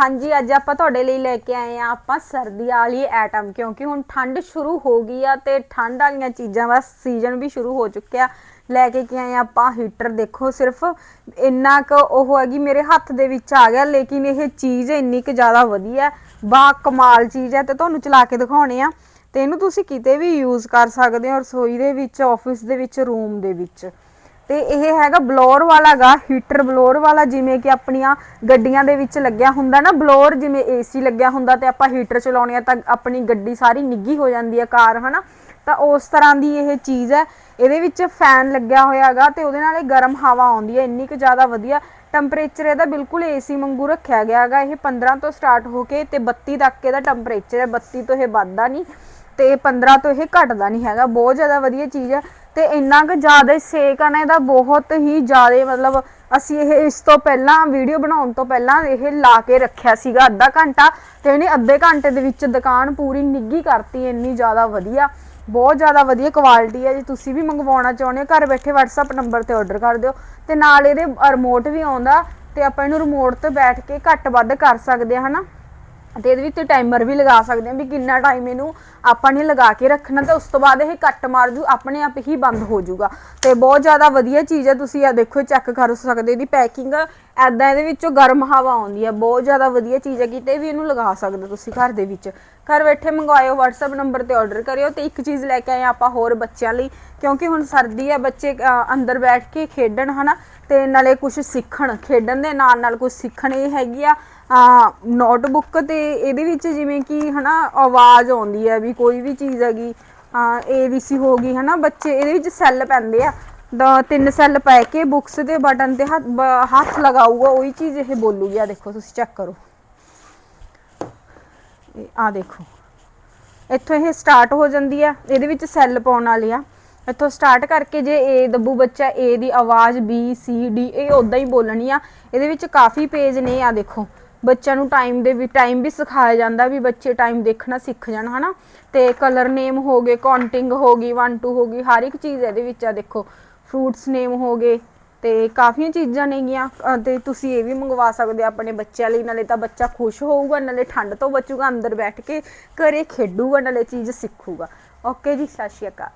ਹਾਂਜੀ, ਅੱਜ ਆਪਾਂ ਤੁਹਾਡੇ ਲਈ ਲੈ ਕੇ ਆਏ ਆ ਆਪਾਂ ਸਰਦੀ ਵਾਲੀ ਐਟਮ, ਕਿਉਂਕਿ ਹੁਣ ਠੰਡ ਸ਼ੁਰੂ ਹੋ ਗਈ ਆ ਤੇ ਠੰਡ ਵਾਲੀਆਂ ਚੀਜ਼ਾਂ ਦਾ ਸੀਜ਼ਨ ਵੀ ਸ਼ੁਰੂ ਹੋ ਚੁੱਕਿਆ। ਲੈ ਕੇ ਆਏ ਆ ਆਪਾਂ ਹੀਟਰ ਦੇਖੋ, ਸਿਰਫ ਇੰਨਾ ਕੁ ਉਹ ਹੈਗੀ, ਮੇਰੇ ਹੱਥ ਦੇ ਵਿੱਚ ਆ ਗਿਆ, ਲੇਕਿਨ ਇਹ ਚੀਜ਼ ਇੰਨੀ ਕੁ ਜ਼ਿਆਦਾ ਵਧੀਆ ਬਾ ਕਮਾਲ ਚੀਜ਼ ਹੈ ਤੇ ਤੁਹਾਨੂੰ ਚਲਾ ਕੇ ਦਿਖਾਉਣੇ ਆ। ਤੇ ਇਹਨੂੰ ਤੁਸੀਂ ਕਿਤੇ ਵੀ ਯੂਜ਼ ਕਰ ਸਕਦੇ ਹੋ, ਰਸੋਈ ਦੇ ਵਿੱਚ ਆਫਿਸ ਦੇ ਵਿੱਚ ਰੂਮ ਦੇ ਵਿੱਚ। ਤੇ ਇਹ ਹੈਗਾ ਬਲੋਰ ਵਾਲਾ ਹੀਟਰ ਬਲੋਰ ਵਾਲਾ, ਜਿਵੇਂ ਕਿ ਆਪਣੀਆਂ ਗੱਡੀਆਂ ਦੇ ਵਿੱਚ ਲੱਗਿਆ ਹੁੰਦਾ ਨਾ, ਬਲੋਰ ਜਿਵੇਂ ਏਸੀ ਲੱਗਿਆ ਹੁੰਦਾ ਤੇ ਆਪਾਂ ਹੀਟਰ ਚਲਾਉਣੇ ਆ ਤਾਂ ਆਪਣੀ ਗੱਡੀ ਸਾਰੀ ਨਿੱਗੀ ਹੋ ਜਾਂਦੀ ਹੈ ਕਾਰ, ਹਨਾ? ਤਾਂ ਉਸ ਤਰ੍ਹਾਂ ਦੀ ਇਹ ਚੀਜ਼ ਹੈ। ਇਹਦੇ ਵਿੱਚ ਫੈਨ ਲੱਗਿਆ ਹੋਇਆ ਹੈਗਾ ਤੇ ਉਹਦੇ ਨਾਲ ਇਹ ਗਰਮ ਹਵਾ ਆਉਂਦੀ ਹੈ। ਇੰਨੀ ਕੁ ਜ਼ਿਆਦਾ ਵਧੀਆ ਟੈਂਪਰੇਚਰ ਇਹਦਾ ਬਿਲਕੁਲ ਏਸੀ ਵਾਂਗੂ ਰੱਖਿਆ ਗਿਆ ਹੈਗਾ ਇਹ 15 ਤੋਂ ਸਟਾਰਟ ਹੋ ਕੇ ਤੇ 32 ਤੱਕ ਇਹਦਾ ਟੈਂਪਰੇਚਰ ਹੈ। 32 ਤੋਂ ਇਹ ਵੱਧਦਾ ਨਹੀਂ ਤੇ 15 ਤੋਂ ਇਹ ਘਟਦਾ ਨਹੀਂ ਹੈਗਾ। ਬਹੁਤ ਜ਼ਿਆਦਾ ਵਧੀਆ ਚੀਜ਼ ਹੈ। ਤੇ ਇੰਨਾ ਕੁ ਜ਼ਿਆਦਾ ਸੇਕ ਆ ਨਾ, ਇਹਦਾ ਬਹੁਤ ਹੀ ਜ਼ਿਆਦਾ ਮਤਲਬ ਅਸੀਂ ਇਹ ਇਸ ਤੋਂ ਪਹਿਲਾਂ ਵੀਡੀਓ ਬਣਾਉਣ ਤੋਂ ਪਹਿਲਾਂ ਇਹ ਲਾ ਕੇ ਰੱਖਿਆ ਸੀਗਾ ਅੱਧਾ ਘੰਟਾ ਤੇ ਇਹਨੇ ਅੱਧੇ ਘੰਟੇ ਦੇ ਵਿੱਚ ਦੁਕਾਨ ਪੂਰੀ ਨਿੱਗੀ ਕਰਤੀ, ਇੰਨੀ ਜ਼ਿਆਦਾ ਵਧੀਆ, ਬਹੁਤ ਜ਼ਿਆਦਾ ਵਧੀਆ ਕੁਆਲਿਟੀ ਹੈ ਜੇ। ਤੁਸੀਂ ਵੀ ਮੰਗਵਾਉਣਾ ਚਾਹੁੰਦੇ ਹੋ, ਘਰ ਬੈਠੇ WhatsApp ਨੰਬਰ ਤੇ ਆਰਡਰ ਕਰ ਦਿਓ। ਤੇ ਨਾਲ ਇਹਦੇ ਰਿਮੋਟ ਵੀ ਆਉਂਦਾ ਤੇ ਆਪਾਂ ਇਹਨੂੰ ਰਿਮੋਟ ਤੇ ਬੈਠ ਕੇ ਘੱਟ ਵੱਧ ਕਰ ਸਕਦੇ ਹਾਂ ਹਨਾ? ਤੇ ਇਹਦੇ ਵਿੱਚ ਟਾਈਮਰ ਵੀ ਲਗਾ ਸਕਦੇ ਹਾਂ ਵੀ ਕਿੰਨਾ ਟਾਈਮ ਇਹਨੂੰ ਆਪਾਂ ਨੇ ਲਗਾ ਕੇ ਰੱਖਣਾ, ਤੇ ਉਸ ਤੋਂ ਬਾਅਦ ਇਹ ਕੱਟ ਮਾਰ ਜੂ, ਆਪਣੇ ਆਪ ਹੀ ਬੰਦ ਹੋ ਜਾਊਗਾ ਤੇ ਬਹੁਤ ਜ਼ਿਆਦਾ ਵਧੀਆ ਚੀਜ਼ ਹੈ, ਤੁਸੀਂ ਆ ਦੇਖੋ ਚੈੱਕ ਕਰ ਸਕਦੇ ਇਹਦੀ ਪੈਕਿੰਗ ਐਦਾਂ ਇਹਦੇ ਵਿੱਚੋਂ ਗਰਮ ਹਵਾ ਆਉਂਦੀ ਹੈ ਬਹੁਤ ਜ਼ਿਆਦਾ ਵਧੀਆ ਚੀਜ਼ ਹੈ ਕਿਤੇ ਵੀ ਇਹਨੂੰ ਲਗਾ ਸਕਦੇ ਹੋ ਤੁਸੀਂ ਘਰ ਦੇ ਵਿੱਚ। ਘਰ ਬੈਠੇ ਮੰਗਵਾਇਓ WhatsApp ਨੰਬਰ ਤੇ ਆਰਡਰ ਕਰਿਓ ਤੇ ਇੱਕ ਚੀਜ਼ ਲੈ ਕੇ ਆਏ ਆਪਾਂ ਹੋਰ ਬੱਚਿਆਂ ਲਈ, ਕਿਉਂਕਿ ਹੁਣ ਸਰਦੀ ਹੈ ਬੱਚੇ ਅੰਦਰ ਬੈਠ ਕੇ ਖੇਡਣ ਹਨਾ, ਤੇ ਨਾਲੇ ਕੁਝ ਸਿੱਖਣ, ਖੇਡਣ ਦੇ ਨਾਲ ਨਾਲ ਕੁਝ ਸਿੱਖਣ ਇਹ ਹੈਗੀ ਆ ਨੋਟਬੁੱਕ ਤੇ ਇਹਦੇ ਵਿੱਚ ਜਿਵੇਂ ਕਿ ਹਨਾ ਆਵਾਜ਼ ਆਉਂਦੀ ਹੈ ਵੀ ਕੋਈ ਵੀ ਚੀਜ਼ ਹੈਗੀ ਏਬੀਸੀ ਹੋ ਗਈ ਹਨਾ, ਬੱਚੇ ਇਹਦੇ ਵਿੱਚ ਸੈੱਲ ਪੈਂਦੇ ਆ ਦਾ ਤਿੰਨ ਸੈੱਲ ਪੈ ਕੇ ਬੁక్స్ ਦੇ ਬਟਨ ਤੇ ਹੱਥ, ਬ- ਹੱਥ ਲਗਾਊਗਾ, ਉਹੀ ਚੀਜ਼ ਇਹ ਬੋਲੂਗੀ। ਆ ਦੇਖੋ, ਤੁਸੀਂ ਚੈੱਕ ਕਰੋ। ਆ ਦੇਖੋ। ਇੱਥੋਂ ਇਹ ਸਟਾਰਟ ਹੋ ਜਾਂਦੀ ਆ। ਇਹਦੇ ਵਿੱਚ ਸੈੱਲ ਪਾਉਣ ਵਾਲੇ ਆ। ਇੱਥੋਂ ਸਟਾਰਟ ਕਰਕੇ ਜੇ ਏ ਦੱਬੂ ਬੱਚਾ ਏ ਦੀ ਆਵਾਜ਼ ਬੀ ਸੀ ਡੀ ਇਹ ਉਦਾਂ ਹੀ ਬੋਲਣੀ ਆ। ਇਹਦੇ ਵਿੱਚ ਕਾਫੀ ਪੇਜ ਨੇ ਆ ਦੇਖੋ। ਬੱਚਿਆਂ ਨੂੰ ਟਾਈਮ ਦੇ ਵੀ ਟਾਈਮ ਵੀ ਸਿਖਾਇਆ ਜਾਂਦਾ ਵੀ ਬੱਚੇ ਟਾਈਮ ਦੇਖਣਾ ਸਿੱਖ ਜਾਣ, ਹਨਾ? ਤੇ ਕਲਰ ਨੇਮ ਹੋ ਗਏ ਕਾਊਂਟਿੰਗ ਹੋ ਗਈ 1 2 ਹੋ ਗਈ, ਹਰ ਇੱਕ ਚੀਜ਼ ਇਹਦੇ ਵਿੱਚ ਆ, ਦੇਖੋ। ਫਰੂਟਸ ਨੇਮ ਹੋ ਗਏ ਤੇ ਕਾਫੀਆਂ ਚੀਜ਼ਾਂ ਨੇਗੀਆਂ ਅ, ਤੇ ਤੁਸੀਂ ਇਹ ਵੀ ਮੰਗਵਾ ਸਕਦੇ ਹੋ ਆਪਣੇ ਬੱਚਿਆਂ ਲਈ ਨਾਲੇ ਤਾਂ ਬੱਚਾ ਖੁਸ਼ ਹੋਊਗਾ ਨਾਲੇ ਠੰਡ ਤੋਂ ਬਚੂਗਾ ਅੰਦਰ ਬੈਠ ਕੇ ਘਰੇ ਖੇਡੂਗਾ ਨਾਲੇ ਚੀਜ਼ ਸਿੱਖੂਗਾ। ਓਕੇ ਜੀ ਸਤਿ ਸ਼੍ਰੀ ਅਕਾਲ।